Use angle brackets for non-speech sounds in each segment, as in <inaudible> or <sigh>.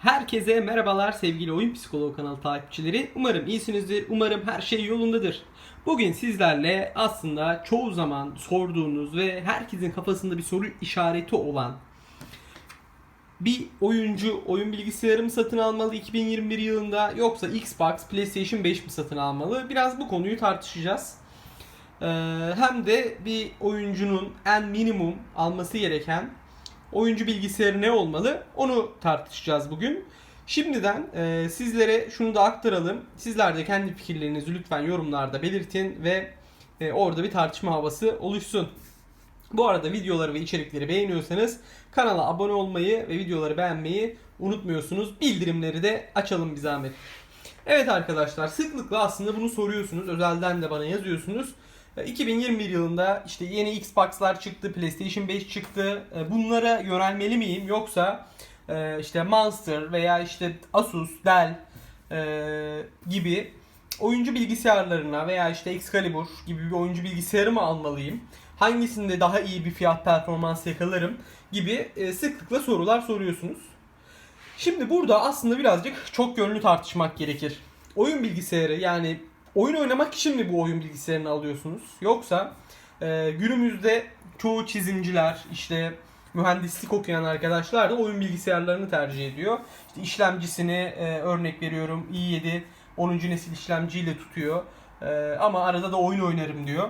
Herkese merhabalar sevgili Oyun Psikoloğu kanalı takipçileri. Umarım iyisinizdir. Umarım her şey yolundadır. Bugün sizlerle aslında çoğu zaman sorduğunuz ve herkesin kafasında bir soru işareti olan bir oyuncu oyun bilgisayarı mı satın almalı 2021 yılında yoksa Xbox, PlayStation 5 mi satın almalı? Biraz bu konuyu tartışacağız. Ee, hem de bir oyuncunun en minimum alması gereken oyuncu bilgisayarı ne olmalı onu tartışacağız bugün. Şimdiden e, sizlere şunu da aktaralım. Sizler de kendi fikirlerinizi lütfen yorumlarda belirtin ve e, orada bir tartışma havası oluşsun. Bu arada videoları ve içerikleri beğeniyorsanız kanala abone olmayı ve videoları beğenmeyi unutmuyorsunuz. Bildirimleri de açalım bir zahmet. Evet arkadaşlar sıklıkla aslında bunu soruyorsunuz. Özelden de bana yazıyorsunuz. E, 2021 yılında işte yeni Xbox'lar çıktı, PlayStation 5 çıktı. E, Bunlara yönelmeli miyim yoksa e, işte Monster veya işte Asus, Dell e, gibi oyuncu bilgisayarlarına veya işte Excalibur gibi bir oyuncu bilgisayarı mı almalıyım? Hangisinde daha iyi bir fiyat performans yakalarım gibi e, sıklıkla sorular soruyorsunuz. Şimdi burada aslında birazcık çok yönlü tartışmak gerekir. Oyun bilgisayarı yani oyun oynamak için mi bu oyun bilgisayarını alıyorsunuz? Yoksa e, günümüzde çoğu çizimciler işte mühendislik okuyan arkadaşlar da oyun bilgisayarlarını tercih ediyor. İşte işlemcisini e, örnek veriyorum i7 10. nesil işlemciyle tutuyor. E, ama arada da oyun oynarım diyor.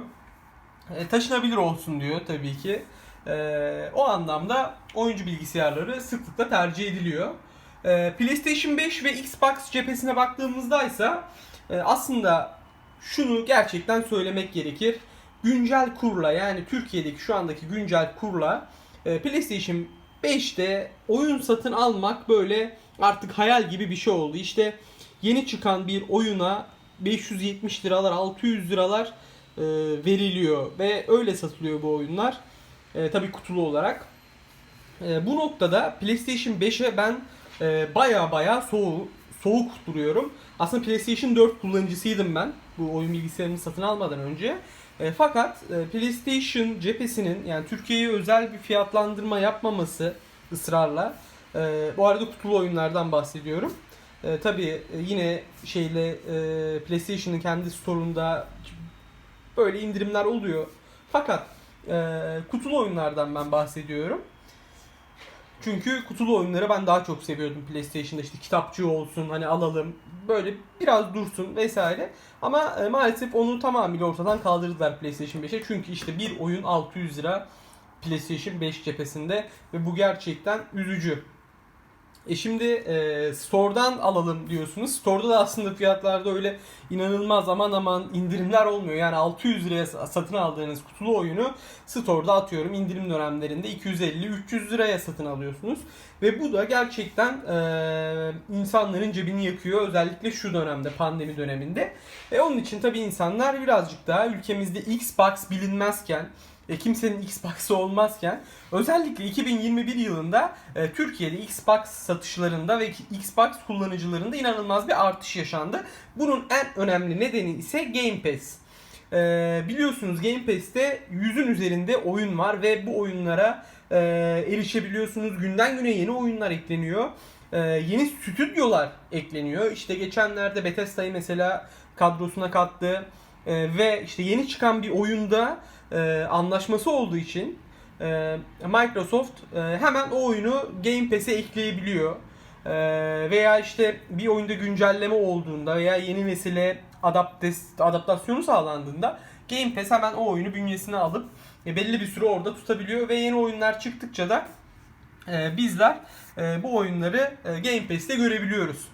E, taşınabilir olsun diyor tabii ki. E, o anlamda oyuncu bilgisayarları sıklıkla tercih ediliyor. E, PlayStation 5 ve Xbox cephesine baktığımızda ise aslında şunu gerçekten söylemek gerekir. Güncel kurla yani Türkiye'deki şu andaki güncel kurla e, PlayStation 5'te oyun satın almak böyle artık hayal gibi bir şey oldu. İşte yeni çıkan bir oyuna 570 liralar 600 liralar e, veriliyor ve öyle satılıyor bu oyunlar. E, tabii kutulu olarak. E, bu noktada PlayStation 5'e ben e, baya baya soğuk soğuk duruyorum. Aslında PlayStation 4 kullanıcısıydım ben bu oyun bilgisayarını satın almadan önce. E, fakat e, PlayStation cephesinin yani Türkiye'ye özel bir fiyatlandırma yapmaması ısrarla. E, bu arada kutulu oyunlardan bahsediyorum. E, tabii e, yine şeyle e, PlayStation'ın kendi store'unda böyle indirimler oluyor. Fakat e, kutulu oyunlardan ben bahsediyorum. Çünkü kutulu oyunları ben daha çok seviyordum PlayStation'da işte kitapçı olsun hani alalım böyle biraz dursun vesaire. Ama e, maalesef onu tamamıyla ortadan kaldırdılar PlayStation 5'e. Çünkü işte bir oyun 600 lira PlayStation 5 cephesinde ve bu gerçekten üzücü. E şimdi e, store'dan alalım diyorsunuz. Store'da da aslında fiyatlarda öyle inanılmaz aman aman indirimler olmuyor. Yani 600 liraya satın aldığınız kutulu oyunu store'da atıyorum indirim dönemlerinde 250-300 liraya satın alıyorsunuz. Ve bu da gerçekten e, insanların cebini yakıyor. Özellikle şu dönemde pandemi döneminde. E onun için tabii insanlar birazcık daha ülkemizde Xbox bilinmezken e, kimsenin Xbox'ı olmazken özellikle 2021 yılında e, Türkiye'de Xbox satışlarında ve Xbox kullanıcılarında inanılmaz bir artış yaşandı. Bunun en önemli nedeni ise Game Pass. E, biliyorsunuz Game Pass'te yüzün üzerinde oyun var ve bu oyunlara e, erişebiliyorsunuz. Günden güne yeni oyunlar ekleniyor. E, yeni stüdyolar ekleniyor. İşte geçenlerde Bethesda'yı mesela kadrosuna kattı. E, ve işte yeni çıkan bir oyunda e, anlaşması olduğu için e, Microsoft e, hemen o oyunu Game Pass'e ekleyebiliyor. E, veya işte bir oyunda güncelleme olduğunda veya yeni nesile adaptasyonu sağlandığında Game Pass hemen o oyunu bünyesine alıp e, belli bir süre orada tutabiliyor ve yeni oyunlar çıktıkça da e, bizler e, bu oyunları e, Game Pass'te görebiliyoruz.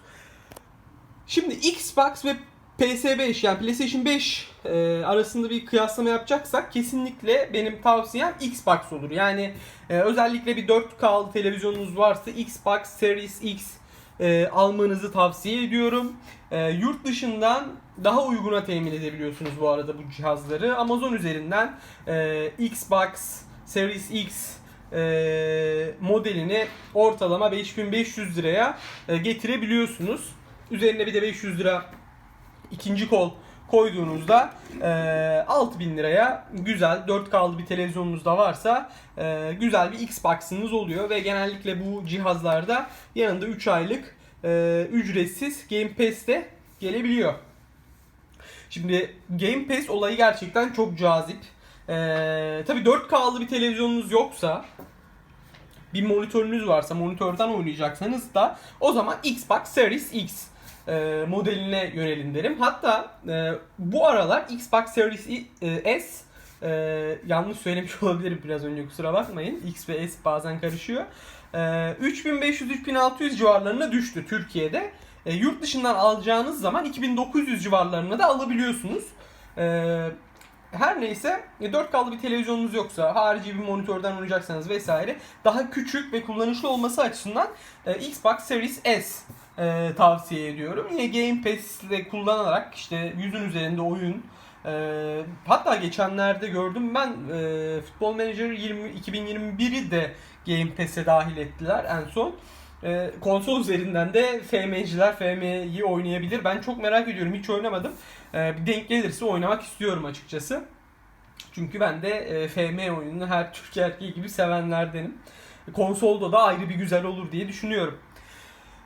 Şimdi Xbox ve PS5 yani PlayStation 5 e, arasında bir kıyaslama yapacaksak kesinlikle benim tavsiyem Xbox olur. Yani e, özellikle bir 4K televizyonunuz varsa Xbox Series X e, almanızı tavsiye ediyorum. E, yurt dışından daha uyguna temin edebiliyorsunuz bu arada bu cihazları. Amazon üzerinden e, Xbox Series X e, modelini ortalama 5500 liraya e, getirebiliyorsunuz. Üzerine bir de 500 lira ikinci kol koyduğunuzda e, 6000 liraya güzel 4K'lı bir televizyonunuz da varsa e, güzel bir Xbox'ınız oluyor ve genellikle bu cihazlarda yanında 3 aylık e, ücretsiz Game Pass de gelebiliyor. Şimdi Game Pass olayı gerçekten çok cazip. Ee, tabii 4K'lı bir televizyonunuz yoksa bir monitörünüz varsa monitörden oynayacaksanız da o zaman Xbox Series X e, modeline yönelin derim. Hatta e, bu aralar Xbox Series e, S e, yanlış söylemiş <laughs> olabilirim biraz önce kusura bakmayın. X ve S bazen karışıyor. E, 3500-3600 civarlarına düştü Türkiye'de. E, yurt dışından alacağınız zaman 2900 civarlarına da alabiliyorsunuz. E, her neyse e, 4K'lı bir televizyonunuz yoksa, harici bir monitörden oynayacaksanız vesaire daha küçük ve kullanışlı olması açısından e, Xbox Series S e, tavsiye ediyorum. Yine Game Pass ile kullanarak işte yüzün üzerinde oyun e, hatta geçenlerde gördüm ben e, Football Manager 20, 2021'i de Game Pass'e dahil ettiler en son. E, konsol üzerinden de FM'ciler FM'yi oynayabilir. Ben çok merak ediyorum. Hiç oynamadım. E, bir denk gelirse oynamak istiyorum açıkçası. Çünkü ben de e, FM oyununu her Türk erkeği gibi sevenlerdenim. Konsolda da ayrı bir güzel olur diye düşünüyorum.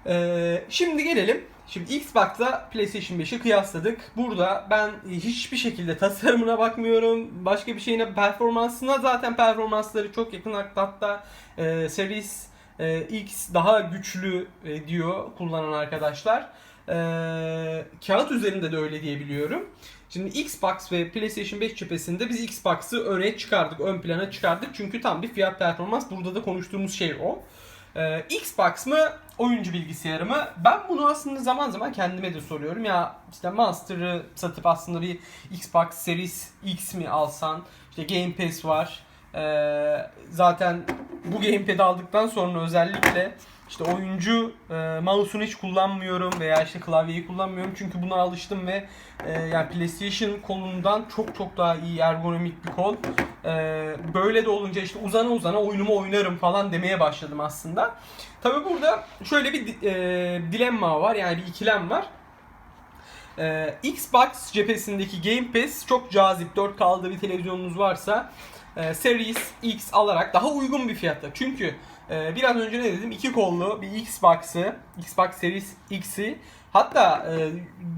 E, şimdi gelelim. Şimdi Xbox'la PlayStation 5'i kıyasladık. Burada ben hiçbir şekilde tasarımına bakmıyorum. Başka bir şeyine performansına zaten performansları çok yakın. Hatta e, Series e, X daha güçlü e, diyor kullanan arkadaşlar. E, kağıt üzerinde de öyle diyebiliyorum. Şimdi Xbox ve PlayStation 5 cephesinde biz Xbox'ı öne çıkardık, ön plana çıkardık. Çünkü tam bir fiyat performans. Burada da konuştuğumuz şey o. Ee, Xbox mı, oyuncu bilgisayarı mı? Ben bunu aslında zaman zaman kendime de soruyorum. Ya işte Monster'ı satıp aslında bir Xbox Series X mi alsan? İşte Game Pass var. Ee, zaten bu gamepad'i aldıktan sonra özellikle işte oyuncu e, mouse'unu hiç kullanmıyorum veya işte klavyeyi kullanmıyorum çünkü buna alıştım ve e, yani PlayStation kolundan çok çok daha iyi ergonomik bir kol. E, böyle de olunca işte uzana uzana oyunumu oynarım falan demeye başladım aslında. Tabi burada şöyle bir e, dilemma var yani bir ikilem var. Ee, Xbox cephesindeki Game Pass çok cazip. 4K'lı bir televizyonunuz varsa e, Series X alarak daha uygun bir fiyatta. Çünkü e, biraz önce ne dedim? İki kollu bir Xbox'ı, Xbox Series X'i hatta e,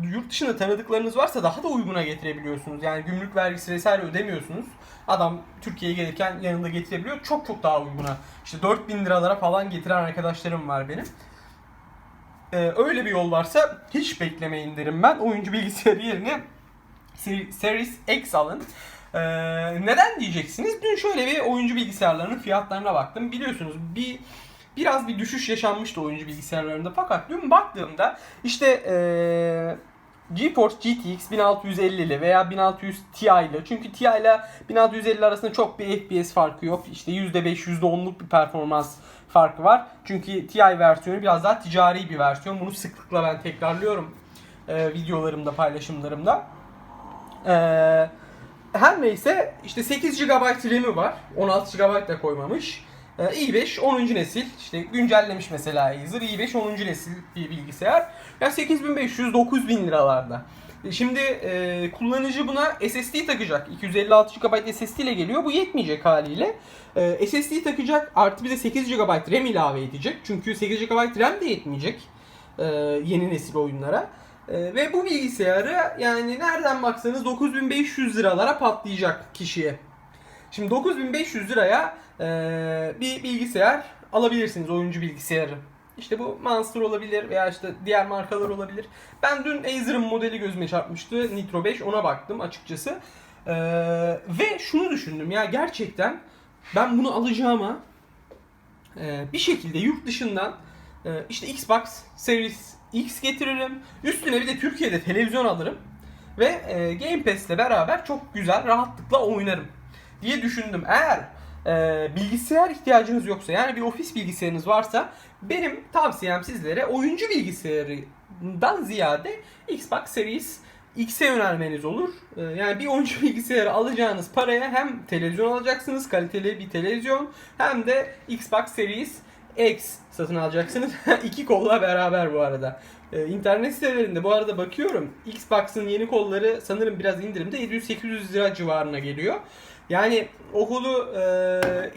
yurt dışında tanıdıklarınız varsa daha da uyguna getirebiliyorsunuz. Yani gümrük vergisi vesaire ödemiyorsunuz. Adam Türkiye'ye gelirken yanında getirebiliyor. Çok çok daha uyguna. İşte 4000 liralara falan getiren arkadaşlarım var benim. Ee, öyle bir yol varsa hiç beklemeyin derim ben. Oyuncu bilgisayarı yerine Seri- Series X alın. Ee, neden diyeceksiniz? Dün şöyle bir oyuncu bilgisayarlarının fiyatlarına baktım. Biliyorsunuz bir biraz bir düşüş yaşanmıştı oyuncu bilgisayarlarında. Fakat dün baktığımda işte ee, GeForce GTX 1650'li veya 1600 Ti'li. Çünkü Ti ile 1650 arasında çok bir FPS farkı yok. İşte %5, %10'luk bir performans farkı var. Çünkü Ti versiyonu biraz daha ticari bir versiyon. Bunu sıklıkla ben tekrarlıyorum e, videolarımda, paylaşımlarımda. E, her neyse işte 8 GB RAM'i var. 16 GB da koymamış. E, i5 10. nesil. İşte güncellemiş mesela Acer. i5 10. nesil bir bilgisayar. Ya 8500-9000 liralarda. E, Şimdi e, kullanıcı buna SSD takacak. 256 GB SSD ile geliyor. Bu yetmeyecek haliyle. E, SSD takacak. Artı bir de 8 GB RAM ilave edecek. Çünkü 8 GB RAM de yetmeyecek. e, yeni nesil oyunlara. E, ve bu bilgisayarı yani nereden baksanız 9500 liralara patlayacak kişiye. Şimdi 9500 liraya e, bir bilgisayar alabilirsiniz oyuncu bilgisayarı. İşte bu Monster olabilir veya işte diğer markalar olabilir. Ben dün Acer'ın modeli gözüme çarpmıştı. Nitro 5 ona baktım açıkçası. E, ve şunu düşündüm ya gerçekten ben bunu alacağıma e, bir şekilde yurt dışından e, işte Xbox Series X getiririm. Üstüne bir de Türkiye'de televizyon alırım. Ve e, Game Pass'le beraber çok güzel rahatlıkla oynarım diye düşündüm. Eğer e, bilgisayar ihtiyacınız yoksa yani bir ofis bilgisayarınız varsa benim tavsiyem sizlere oyuncu bilgisayarından ziyade Xbox Series X'e yönelmeniz olur. E, yani bir oyuncu <laughs> bilgisayarı alacağınız paraya hem televizyon alacaksınız kaliteli bir televizyon hem de Xbox Series X satın alacaksınız. <laughs> İki kolla beraber bu arada. Ee, internet sitelerinde bu arada bakıyorum. Xbox'ın yeni kolları sanırım biraz indirimde 700-800 lira civarına geliyor. Yani o kolu e,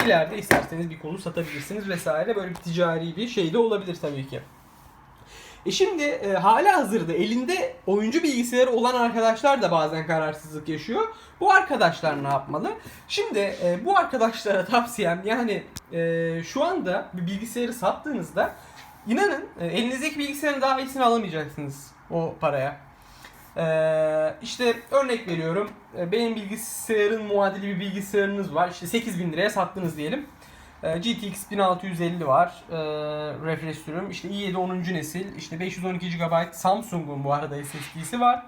ileride isterseniz bir kolu satabilirsiniz vesaire. Böyle bir ticari bir şey de olabilir tabii ki. E şimdi e, hala hazırda elinde oyuncu bilgisayarı olan arkadaşlar da bazen kararsızlık yaşıyor. Bu arkadaşlar ne yapmalı? Şimdi e, bu arkadaşlara <laughs> tavsiyem yani e, şu anda bir bilgisayarı sattığınızda inanın e, elinizdeki bilgisayarın daha iyisini alamayacaksınız o paraya. Ee, işte örnek veriyorum. Ee, Benim bilgisayarın muadili bir bilgisayarınız var. İşte 8000 liraya sattınız diyelim. Ee, GTX 1650 var. Ee, refresh sürüm. İşte i7 10. nesil. İşte 512 GB Samsung'un bu arada SSD'si var.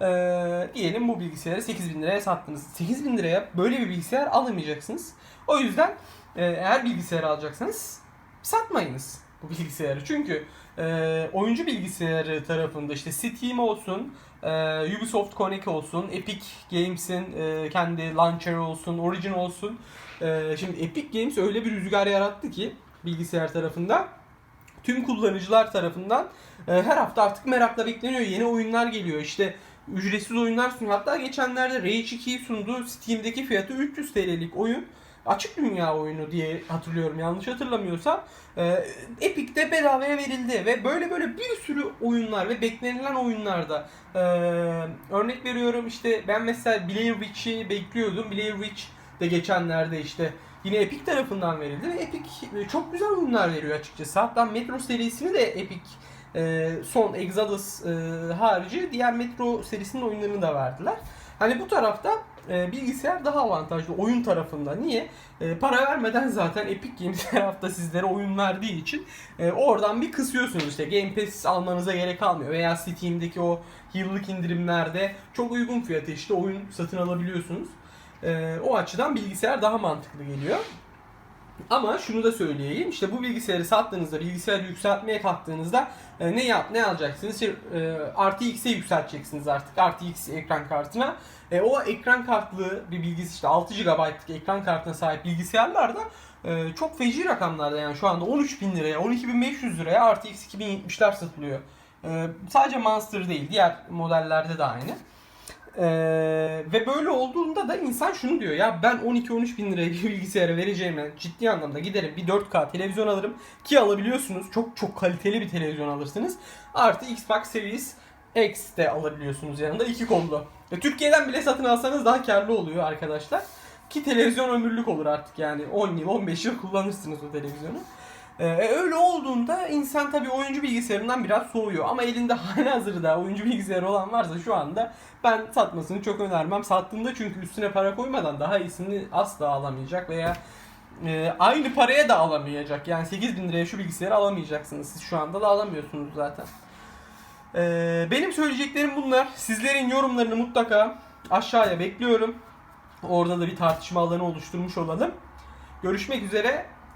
Ee, diyelim bu bilgisayarı 8000 liraya sattınız. 8000 liraya böyle bir bilgisayar alamayacaksınız. O yüzden e, eğer bilgisayar alacaksanız satmayınız bu bilgisayarı. Çünkü e, oyuncu bilgisayarı tarafında işte Steam olsun, e, Ubisoft Connect olsun, Epic Games'in e, kendi launcher olsun, Origin olsun. E, şimdi Epic Games öyle bir rüzgar yarattı ki bilgisayar tarafında tüm kullanıcılar tarafından e, her hafta artık merakla bekleniyor. Yeni oyunlar geliyor. İşte ücretsiz oyunlar sunuyor. Hatta geçenlerde Rage 2'yi sundu. Steam'deki fiyatı 300 TL'lik oyun. Açık dünya oyunu diye hatırlıyorum yanlış hatırlamıyorsam. E, Epic'te bedavaya verildi ve böyle böyle bir sürü oyunlar ve beklenilen oyunlarda e, örnek veriyorum işte ben mesela Blair Witch'i bekliyordum. Blair Witch de geçenlerde işte yine Epic tarafından verildi ve Epic e, çok güzel oyunlar veriyor açıkçası. Hatta Metro serisini de Epic e, son Exodus e, harici diğer Metro serisinin oyunlarını da verdiler. Hani bu tarafta e, bilgisayar daha avantajlı oyun tarafında. Niye? E, para vermeden zaten Epic Games her hafta sizlere oyun verdiği için e, oradan bir kısıyorsunuz işte Game Pass almanıza gerek kalmıyor veya Steam'deki o yıllık indirimlerde çok uygun fiyata işte oyun satın alabiliyorsunuz. E, o açıdan bilgisayar daha mantıklı geliyor. Ama şunu da söyleyeyim. işte bu bilgisayarı sattığınızda, bilgisayarı yükseltmeye kalktığınızda e, ne yap ne alacaksınız? İşte, e, RTX'e yükselteceksiniz artık. RTX ekran kartına. E, o ekran kartlı bir bilgisi işte 6 GB'lık ekran kartına sahip bilgisayarlar da e, çok feci rakamlarda yani şu anda 13.000 liraya, 12.500 liraya RTX 2070'ler satılıyor. E, sadece Monster değil, diğer modellerde de aynı. Ee, ve böyle olduğunda da insan şunu diyor ya ben 12-13 bin liraya bir bilgisayara vereceğime ciddi anlamda giderim bir 4K televizyon alırım ki alabiliyorsunuz çok çok kaliteli bir televizyon alırsınız artı Xbox Series X de alabiliyorsunuz yanında iki kollu. E, Türkiye'den bile satın alsanız daha karlı oluyor arkadaşlar ki televizyon ömürlük olur artık yani 10 yıl 15 yıl kullanırsınız o televizyonu. Ee, öyle olduğunda insan tabii oyuncu bilgisayarından biraz soğuyor. Ama elinde <laughs> halihazırda oyuncu bilgisayarı olan varsa şu anda ben satmasını çok önermem. Sattığında çünkü üstüne para koymadan daha iyisini asla alamayacak veya e, aynı paraya da alamayacak. Yani 8000 liraya şu bilgisayarı alamayacaksınız. Siz şu anda da alamıyorsunuz zaten. Ee, benim söyleyeceklerim bunlar. Sizlerin yorumlarını mutlaka aşağıya bekliyorum. Orada da bir tartışma alanı oluşturmuş olalım. Görüşmek üzere.